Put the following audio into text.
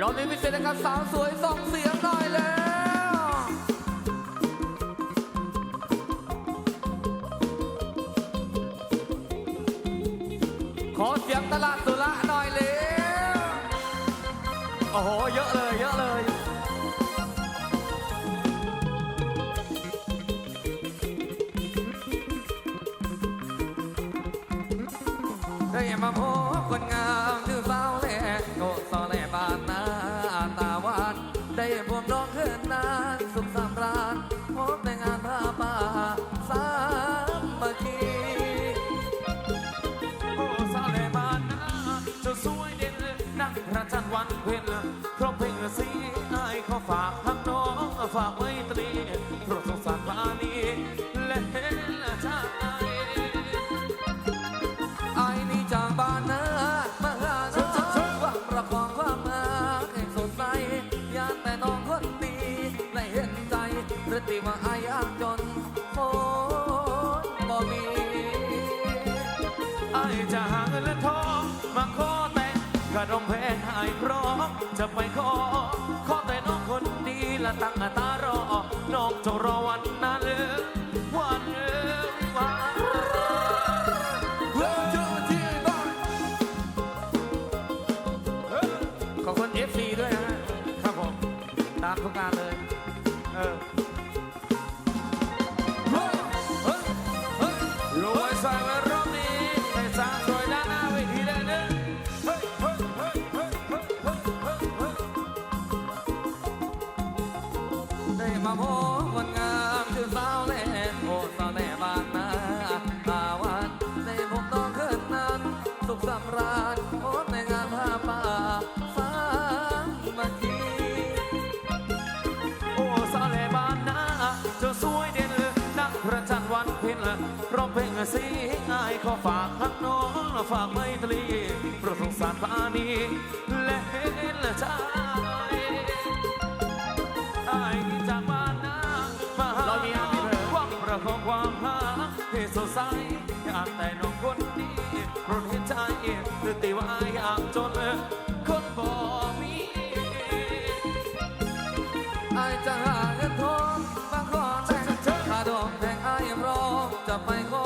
รอบนี้พิเศษนะครับสาวสวยส่งเสียงหน่อยแล้วขอเสียงตลาดสุระหน่อยเร็วโอ้โห เยอะเลย เยอะเลยได้มาพบคนงามชื่ ฝากทั้งน้องฝากไมตรีโปรดสงสารปานีและเห็นใจไอ้นี่จากบ้านนามาหาน้องหวังประคองความรักให้สดใสอยากแต่น้องคนดีได้เห็นใจรตีว่าอายากจนโอ้บ่มีไอายจะหาเงินและทองมาขอแต่งกระดองแพงให้พร้อมจะไปขอ ตั้งตารอ น้องจะรอวันนั้นวันวันเพื่อเจอที่บ้านขอบคุณ FC ด้วยนะฮะครับผม ตามทุกงานเลย เออเฮ้ยเฮ้ยเฮ้ยรวยส่ไว้รอบนี้ให้สร้างสวยด้านหน้าเว มาพคนงามชื่อสาวแหล่โอ้สาวแหล่บางนาตาวานได้พบน้องขึ้นนั้น สุขสำราญพบในงานผ้าป่าสามัคคีโอ้สาวแหล่บ้านนาเจ้าสวยเด่นเลยนักประจันวันเพ็ญร้องเพลงสีอายขอฝากทั้งน้องฝากไม่ตรีโปรดสงสารปานี ของความหาที่สดใสอยากแต่นองคนดีโปรดเห็นใจเอหตื่นตีว่าอายากจนคนบอกมีอายจะหาเงินทองมาขอแต่งหาดอกแพงอายรอจะไปขอ